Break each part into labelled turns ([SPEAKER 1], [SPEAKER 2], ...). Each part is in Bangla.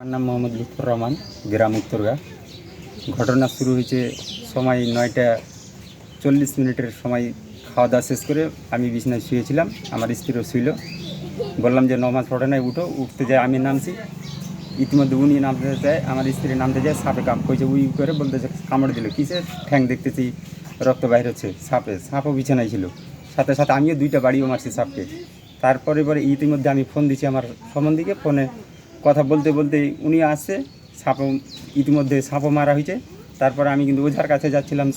[SPEAKER 1] আমার নাম মোহাম্মদ লুৎফর রহমান, গ্রাম উত্তরগা। ঘটনা শুরু হয়েছে সময় নয়টা চল্লিশ মিনিটের সময়। খাওয়া দাওয়া শেষ করে আমি বিছনায় শুয়েছিলাম, আমার স্ত্রীও শুইল। বললাম যে নমাজ পড়ে নাই, উঠো, উঠতে যায় আমি নামছি। ইতিমধ্যে উনি নামতে যায়, আমার স্ত্রী নামতে যায়, সাপে কাম কইছে, উই করে বলতেছে, কামড় দিল, কিসে ঠ্যাং দেখতেছি, রক্ত বাইর হচ্ছে, সাপে, সাপও বিছানায় ছিল। সাথে সাথে আমিও দুইটা বাড়িও মারছি সাপকে। তারপরে পরে ইতিমধ্যে আমি ফোন দিচ্ছি আমার সম্বন্ধীকে ফোনে কথা বলতে বলতে উনি আসছে সাপও ইতিমধ্যে সাপও মারা হয়েছে। তারপর আমি কিন্তু ওঝার কাছে যাচ্ছিলাম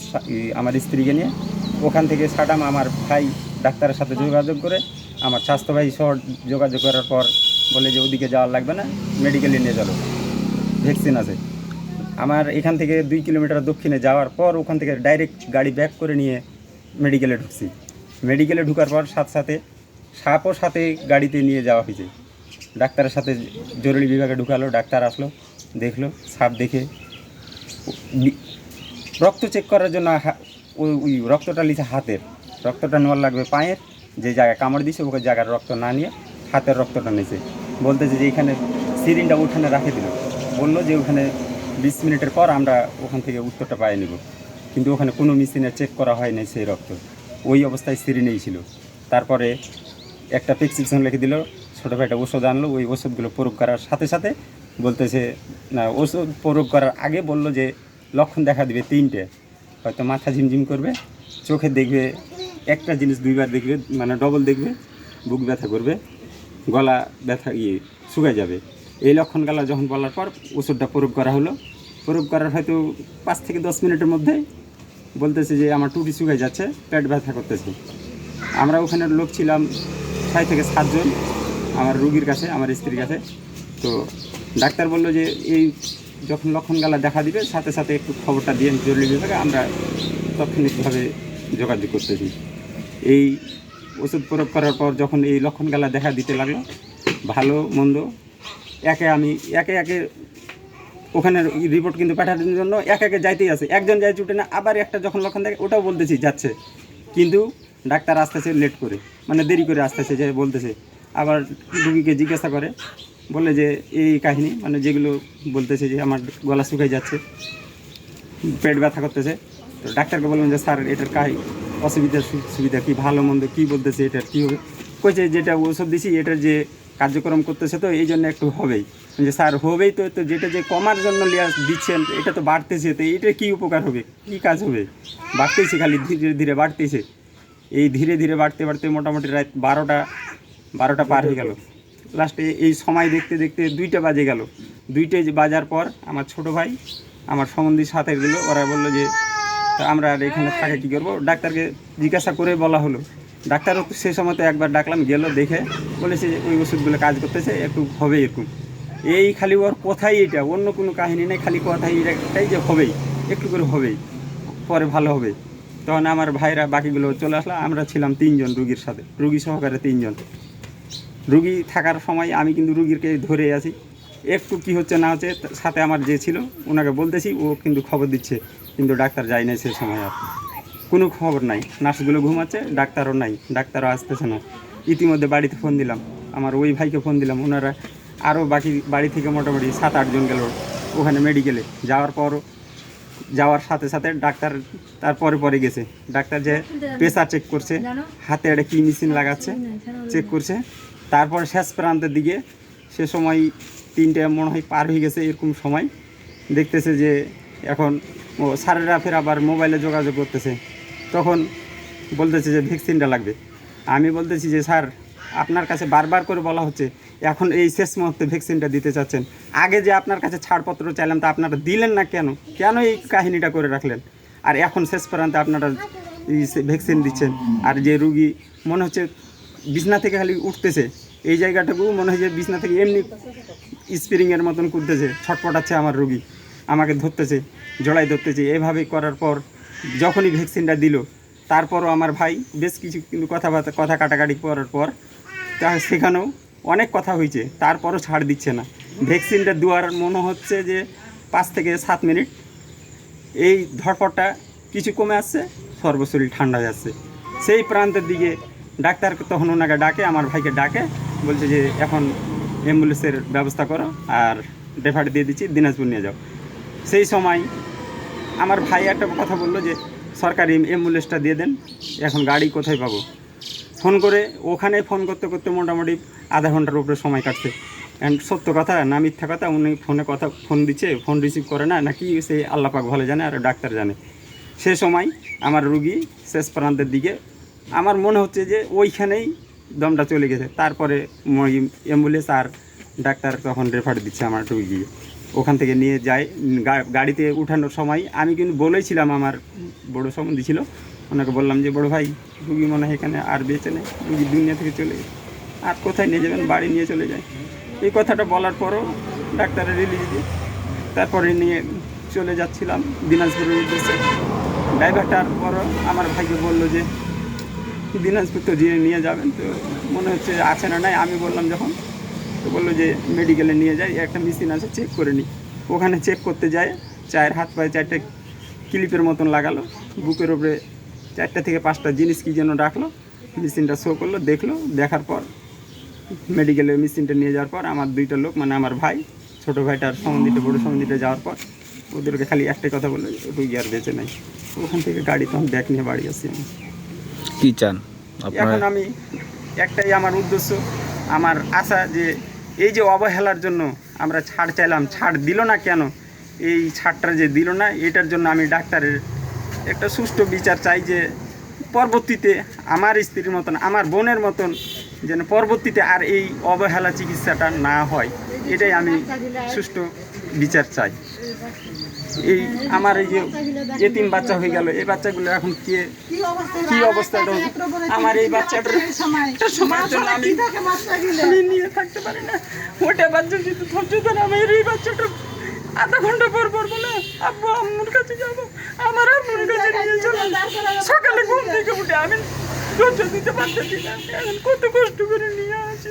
[SPEAKER 1] আমার স্ত্রীকে নিয়ে। ওখান থেকে সাটাম আমার ভাই ডাক্তারের সাথে যোগাযোগ করে আমার স্বাস্থ্য ভাই সহ যোগাযোগ করার পর বলে যে ওদিকে যাওয়ার লাগবে না মেডিকেলে নিয়ে চলো। ভ্যাকসিন আছে। আমার এখান থেকে দুই কিলোমিটার দক্ষিণে যাওয়ার পর ওখান থেকে ডাইরেক্ট গাড়ি ব্যাক করে নিয়ে মেডিকেলে ঢুকছি। মেডিকেলে ঢুকার পর সাথে সাথে সাপও সাথে গাড়িতে নিয়ে যাওয়া হয়েছে। ডাক্তারের সাথে জরুরি বিভাগে ঢুকালো, ডাক্তার আসলো, দেখল, সাপ দেখে। রক্ত চেক করার জন্য ওই রক্তটা লিখে হাতের। রক্তটা নেওয়ার লাগবে পায়ের, যে জায়গায় কামড় দিছে ওকে জায়গার রক্ত না নিয়ে হাতের রক্তটা নিয়েছে বলতেছে যে এইখানে সিরিনটা ওখানে রাখে দিল। বলল যে ওখানে বিশ মিনিটের পর আমরা ওখান থেকে উত্তরটা পাই নিব। কিন্তু ওখানে কোনো মেশিনে চেক করা হয় নাই সেই রক্ত। ওই অবস্থায় সিরিনেই ছিল। তারপরে একটা প্রেসক্রিপশন লিখে দিল ছোটো ভাইটা ওষুধ আনলো, ওই ওষুধগুলো প্রয়োগ করার সাথে সাথে বলতেছে, না, ওষুধ প্রয়োগ করার আগে বলল যে, লক্ষণ দেখা দিবে তিনটে। হয়তো মাথা ঝিমঝিম করবে, চোখে দেখবে, একটা জিনিস দুইবার দেখবে মানে ডবল দেখবে, বুক ব্যথা করবে, গলা ব্যথা ইয়ে শুকায় যাবে। এই লক্ষণগুলো যখন বলার পর ওষুধটা প্রয়োগ করা হলো। প্রয়োগ করার হয়তো পাঁচ থেকে দশ মিনিটের মধ্যে বলতেছে যে, আমার টুটি শুকায় যাচ্ছে, পেট ব্যথা করতেছে। আমরা ওখানে লোক ছিলাম ছয় থেকে সাতজন। আমার রুগীর কাছে, আমার স্ত্রীর কাছে। তো ডাক্তার বলল যে, এই যখন লক্ষণগালা দেখা দিবে, সাথে সাথে একটু খবরটা দিয়ে জরুরি বিভাগে আমরা তাৎক্ষণিকভাবে যোগাযোগ করতেছি। এই ওষুধ প্রয়োগ করার পর যখন এই লক্ষণগালা দেখা দিতে লাগল, ভালো, মন্দ, একে আমি, একে একে ওখানে রিপোর্ট কিন্তু পাঠানোর জন্য এক একে যাইতেই আছে। একজন যাই ছুটে না, আবার একটা যখন লক্ষণ দেখে, ওটাও বলতেছি, যাচ্ছে। কিন্তু ডাক্তার আসতেছে লেট করে মানে দেরি করে আসতেছে যে বলতেছে। আবার রুগীকে জিজ্ঞাসা করে, বলে যে এই কাহিনী মানে যেগুলো বলতেছে যে আমার গলা শুকাই যাচ্ছে, পেট ব্যথা করতেছে। তো ডাক্তারকে বললাম যে, স্যার, এটার কাহি, অসুবিধা সুবিধা কী, ভালো মন্দ কী বলতেছে এটার কী হবে? কইছে, যেটা ওষুধ দিছি, এটার যে কার্যক্রম করতেছে তো, এই জন্য একটু হবেই। যে, স্যার, হবেই তো তো যেটা যে কমার জন্য লিয়া দিচ্ছেন, এটা তো বাড়তেছে, তো এটা কী উপকার হবে? কী কাজ হবে? বাড়তেছে খালি ধীরে ধীরে বাড়তেছে। এই ধীরে ধীরে বাড়তে বাড়তে মোটামুটি রাত বারোটা বারোটা পার হয়ে গেল। লাস্টে এই সময় দেখতে দেখতে দুইটা বাজে গেল। দুইটায় যে বাজার পর আমার ছোট ভাই, আমার সম্বন্ধীর সাথে গেলো, ওরা বলল যে আমরা আর এখানে থাকে কী করব? ডাক্তারকে জিজ্ঞাসা করে বলা হলো। ডাক্তারও সে সময় একবার ডাকলাম, গেল, দেখে বলেছে যে, ওই ওষুধগুলো কাজ করতেছে, একটু হবে এরকম। এই খালি ওর কথাই এটা, অন্য কোনো কাহিনী নেই, খালি কথাই এটাই যে হবেই, একটু করে হবেই, পরে ভালো হবে। তখন আমার ভাইরা বাকিগুলো চলে আসলো, আমরা ছিলাম তিনজন রুগীর সাথে, রুগী সহকারে তিনজন। রুগী থাকার সময় আমি কিন্তু রুগীরকে ধরে আছি। একটু কি হচ্ছে না হচ্ছে সাথে আমার যে ছিল, ওনাকে বলতেছি, ও কিন্তু খবর দিচ্ছে, কিন্তু ডাক্তার যায় না সে সময় আর। কোনো খবর নাই, নার্সগুলো ঘুমাচ্ছে, ডাক্তারও নাই, ডাক্তারও আসতেছে না। ইতিমধ্যে বাড়িতে ফোন দিলাম, আমার ওই ভাইকে ফোন দিলাম, ওনারা আরও বাকি বাড়ি থেকে মোটামুটি সাত আটজন গেল ওখানে মেডিকেলে। যাওয়ার পরও যাওয়ার সাথে সাথে ডাক্তার তারপরে পরে পরে গেছে। ডাক্তার যে প্রেসার চেক করছে, হাতে একটা কি মেশিন লাগাচ্ছে চেক করছে। তারপর শেষ প্রান্তের দিকে সে সময় তিনটে মনে হয় পার হয়ে গেছে এরকম সময়। দেখতেছে যে এখন ও স্যারেরা ফের আবার মোবাইলে যোগাযোগ করতেছে। তখন বলতেছে যে ভ্যাকসিনটা লাগবে। আমি বলতেছি যে, স্যার, আপনার কাছে বারবার করে বলা হচ্ছে, এখন এই শেষ মুহূর্তে ভ্যাকসিনটা দিতে চাচ্ছেন। আগে যে আপনার কাছে ছাড়পত্র চাইলাম তা আপনারা দিলেন না কেন? কেন এই কাহিনীটা করে রাখলেন? আর এখন শেষ প্রান্তে আপনারা ভ্যাকসিন দিচ্ছেন। আর যে রুগী মনে হচ্ছে বিছনা থেকে খালি উঠতেছে এই জায়গাটুকু মনে হয় যে বিছনা থেকে এমনি স্প্রিংয়ের মতন করতেছে ছটপটাচ্ছে আমার রুগী, আমাকে ধরতেছে জড়াই ধরতেছে। এভাবে করার পর যখনই ভ্যাকসিনটা দিল, তারপরও আমার ভাই বেশ কিছু কিন্তু কথাবার্তা, কথা কাটাকাটি করার পর তা সেখানেও অনেক কথা হয়েছে, তারপরও ছাড় দিচ্ছে না। ভ্যাকসিনটা দেওয়ার মনে হচ্ছে যে পাঁচ থেকে সাত মিনিট। এই ধরপড়টা কিছু কমে আসছে, সর্বশরীর ঠান্ডা যাচ্ছে সেই প্রান্তের দিকে ডাক্তার তখন ওনাকে ডাকে, আমার ভাইকে ডাকে বলছে যে এখন অ্যাম্বুলেন্সের ব্যবস্থা করো আর রেফার দিয়ে দিচ্ছি, দিনাজপুর নিয়ে যাও। সেই সময় আমার ভাই একটা কথা বলল যে, সরকারি অ্যাম্বুলেন্সটা দিয়ে দেন, এখন গাড়ি কোথায় পাবো? ফোন করে ওখানে ফোন করতে করতে মোটামুটি আধা ঘণ্টার উপরে সময় কাটছে। অ্যান্ড সত্য কথা না মিথ্যা কথা, উনি ফোনে কথা, ফোন দিচ্ছে, ফোন রিসিভ করে না, নাকি সে আল্লাপাক ভালো জানে আর ডাক্তার জানে। সে সময় আমার রুগী শেষ প্রান্তের দিকে, আমার মনে হচ্ছে যে ওইখানেই দমটা চলে গেছে। তারপরে অ্যাম্বুলেন্স আর ডাক্তার তখন রেফার দিচ্ছে আমার রুগী। ওখান থেকে নিয়ে যায়। গা- গাড়িতে উঠানোর সময় আমি কিন্তু বলেছিলাম আমার বড় সম্বন্ধী ছিল। ওনাকে বললাম যে, বড় ভাই, রুগী মনে হয় এখানে আর বেঁচে নেই। রুগী দুনিয়া থেকে চলে আর কোথায় নিয়ে যাবেন? বাড়ি নিয়ে চলে যায়। এই কথাটা বলার পরও ডাক্তারের রিলিজ দিয়ে তারপরে নিয়ে চলে যাচ্ছিলাম দিনাজপুরের উদ্দেশ্যে। ড্রাইভারটার পরও আমার ভাইকে বলল যে দিনাজপুর তো দিয়ে নিয়ে যাবেন, তো মনে হচ্ছে আছে না, নাই। আমি বললাম যখন, তো বলল যে মেডিকেলে নিয়ে যাই, একটা মেশিন আছে চেক করে নিই। ওখানে চেক করতে যায় চায়ের হাত পায়ে চারটে ক্লিপের মতন লাগালো। বুকের উপরে চারটা থেকে পাঁচটা জিনিস কী যেন রাখল। মেশিনটা শো করল, দেখল, দেখার পর মেডিকেলে মেশিনটা নিয়ে যাওয়ার পর আমার দুইটা লোক মানে আমার ভাই, ছোটো ভাইটার সম্বন্ধিটা বড়ো সম্বন্ধিটা যাওয়ার পর ওদেরকে খালি একটাই কথা বলল রুগী আর বেঁচে নাই। ওখান থেকে গাড়ি তখন ব্যাগ নিয়ে বাড়ি আসি আমি।
[SPEAKER 2] কি চান?
[SPEAKER 1] এখন আমি একটাই আমার উদ্দেশ্য, আমার আশা যে এই যে অবহেলার জন্য আমরা ছাড় চাইলাম, ছাড় দিল না কেন? এই ছাড়টা যে দিল না, এটার জন্য আমি ডাক্তারের একটা সুষ্ঠু বিচার চাই যে পরবর্তীতে আমার স্ত্রীর মতন, আমার বোনের মতন যেন পরবর্তীতে আর এই অবহেলা চিকিৎসাটা না হয়। এটাই আমি সুষ্ঠু বিচার চাই। এই আমার এই যে এতিম বাচ্চা হয়ে গেল এই বাচ্চাগুলো এখন কে কি অবস্থাটা হবে? আমার এই বাচ্চাটার সময়ের জন্য আমি আমি নিয়ে থাকতে পারি না। ওটা বাচ্চা যদি ধৈর্য ধরে আমার এই বাচ্চাটা আধা ঘণ্টা পর পর বলে আব্বু আম্মুর কাছে যাব। আমার আম্মুর কাছে নিয়ে চলো। সকালে ঘুম থেকে উঠে আমি ধৈর্য দিতে পারতেছি না। এখন কত কষ্ট করে নিয়ে আসি।